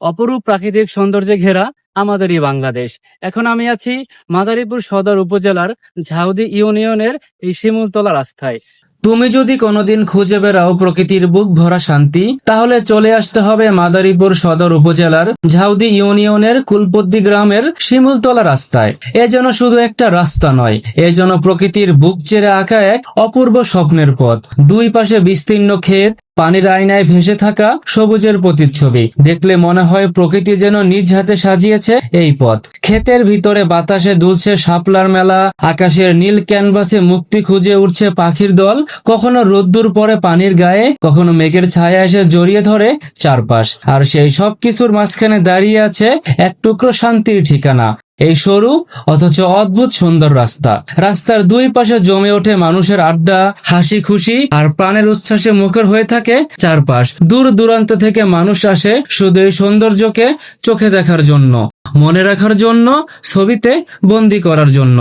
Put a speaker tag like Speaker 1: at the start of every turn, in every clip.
Speaker 1: অপরূপ প্রাকৃতিক সৌন্দর্যে ঘেরা আমাদের এই বাংলাদেশ। এখন আমি আছি মাদারীপুর সদর উপজেলার ঝাউদি ইউনিয়নের এই শিমুলতলা রাস্তায়। তুমি যদি কোনোদিন খুঁজে বেড়াও প্রকৃতির বুক ভরা শান্তি, তাহলে চলে আসতে হবে মাদারীপুর সদর উপজেলার ঝাউদি ইউনিয়নের কুলপদ্দি গ্রামের শিমুলতলা রাস্তায়। এ যেন শুধু একটা রাস্তা নয়, এ যেন প্রকৃতির বুক চেরে আঁকা এক অপূর্ব স্বপ্নের পথ। দুই পাশে বিস্তীর্ণ ক্ষেত পানির আয়নায় ভেসে থাকা সবুজের প্রতিচ্ছবি। দেখলে মনে হয় প্রকৃতি যেন নিজ হাতে সাজিয়েছে এই পথ। ক্ষেতের ভিতরে বাতাসে দুলছে শাপলার মেলা, আকাশের নীল ক্যানভাসে মুক্তি খুঁজে উঠছে পাখির দল। কখনো রোদ্দুর পরে পানির গায়ে, কখনো মেঘের ছায়া এসে জড়িয়ে ধরে চারপাশ। আর সেই সব কিছুর মাঝখানে দাঁড়িয়ে আছে এক টুকরো শান্তির ঠিকানা। এই সরু অথচ অদ্ভুত সুন্দর রাস্তা। রাস্তার দুই পাশে জমে ওঠে মানুষের আড্ডা, হাসি খুশি আর প্রাণের উচ্ছ্বাসে মুখর হয়ে থাকে চারপাশ। দূর দূরান্ত থেকে মানুষ আসে শুধু এই সৌন্দর্যকে চোখে দেখার জন্য, মনে রাখার জন্য, ছবিতে বন্দি করার জন্য।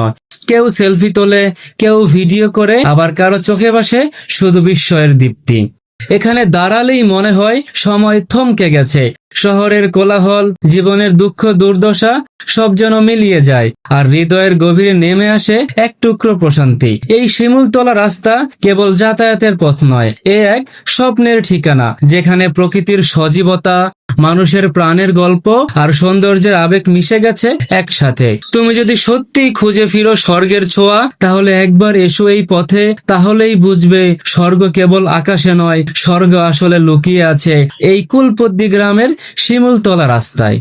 Speaker 1: কেউ সেলফি তোলে, কেউ ভিডিও করে, আবার কারও চোখে বাসে শুধু বিস্ময়ের দীপ্তি। এখানে দাঁড়ালেই মনে হয় সময় থমকে গেছে। শহরের কোলাহল, জীবনের দুঃখ, দুর্দশা, সব যেন মিলিয়ে যায়। আর হৃদয়ের গভীরে নেমে আসে এক টুকরো প্রশান্তি। এই শিমুলতলা রাস্তা কেবল যাতায়াতের পথ নয়, এ এক স্বপ্নের ঠিকানা, যেখানে প্রকৃতির সজীবতা, মানুষের প্রাণের গল্প আর সৌন্দর্যের আবেগ মিশে গেছে একসাথে। তুমি যদি সত্যিই খুঁজে ফিরো স্বর্গের ছোঁয়া, তাহলে একবার এসো এই পথে, তাহলেই বুঝবে স্বর্গ কেবল আকাশে নয়, স্বর্গ আসলে লুকিয়ে আছে। এই কুলপদ্দি গ্রামের শিমুলতলা রাস্তায়।